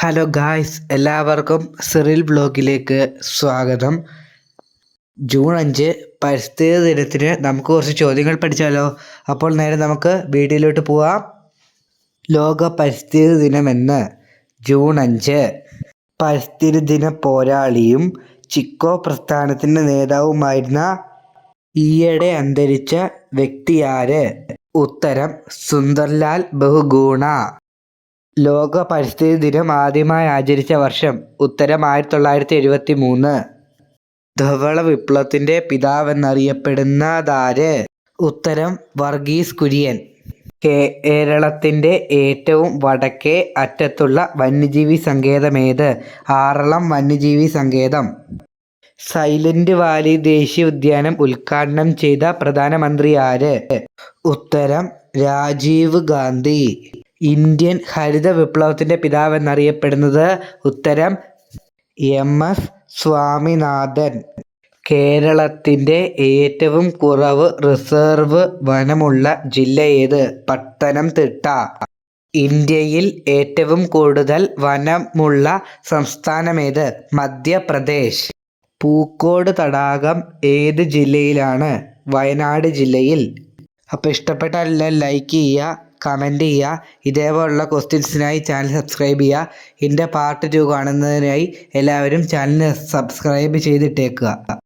Hello guys എല്ലാവർക്കും Cyril ബ്ലോഗിലേക്ക് സ്വാഗതം. ജൂൺ അഞ്ച് പരിസ്ഥിതി ദിനത്തിന് നമുക്ക് കുറച്ച് ചോദ്യങ്ങൾ പഠിച്ചാലോ? അപ്പോൾ നേരെ നമുക്ക് വീഡിയോയിലോട്ട് പോവാം. ലോക പരിസ്ഥിതി ദിനമെന്ന് ജൂൺ അഞ്ച്. പരിസ്ഥിതി ദിന പോരാളിയും ചിക്കോ പ്രസ്ഥാനത്തിന്റെ നേതാവുമായിരുന്ന ഈയിടെ അന്തരിച്ച വ്യക്തിയാര്? ഉത്തരം സുന്ദർലാൽ ബഹുഗുണ. ലോക പരിസ്ഥിതി ദിനം ആദ്യമായി ആചരിച്ച വർഷം ഉത്തരം ആയിരത്തി തൊള്ളായിരത്തി എഴുപത്തി മൂന്ന് ധവള വിപ്ലവത്തിന്റെ പിതാവെന്നറിയപ്പെടുന്നതാര്? ഉത്തരം വർഗീസ് കുര്യൻ. കേരളത്തിന്റെ ഏറ്റവും വടക്കേ അറ്റത്തുള്ള വന്യജീവി സങ്കേതമേത്? ആറളം വന്യജീവി സങ്കേതം. സൈലന്റ് വാലി ദേശീയ ഉദ്യാനം ഉദ്ഘാടനം ചെയ്ത പ്രധാനമന്ത്രി ആര് ഉത്തരം രാജീവ് ഗാന്ധി. ഇന്ത്യൻ ഹരിത വിപ്ലവത്തിന്റെ പിതാവെന്നറിയപ്പെടുന്നത് ഉത്തരം എം എസ് സ്വാമിനാഥൻ. കേരളത്തിന്റെ ഏറ്റവും കുറവ് റിസർവ് വനമുള്ള ജില്ല ഏത്? പത്തനംതിട്ട. ഇന്ത്യയിൽ ഏറ്റവും കൂടുതൽ വനമുള്ള സംസ്ഥാനമേത്? മധ്യപ്രദേശ്. പൂക്കോട് തടാകം ഏത് ജില്ലയിലാണ്? വയനാട് ജില്ലയിൽ. അപ്പോൾ ഇഷ്ടപ്പെട്ടാൽ ലൈക്ക് ചെയ്യുക. കമന്റ് ചെയ്യുക. ഇതേപോലുള്ള ക്വസ്റ്റ്യൻസിനായി ചാനൽ സബ്സ്ക്രൈബ് ചെയ്യുക. എന്റെ പാർട്ട് ടു കാണുന്നതിനായി എല്ലാവരും ചാനൽ സബ്സ്ക്രൈബ് ചെയ്തിട്ടേക്കുക.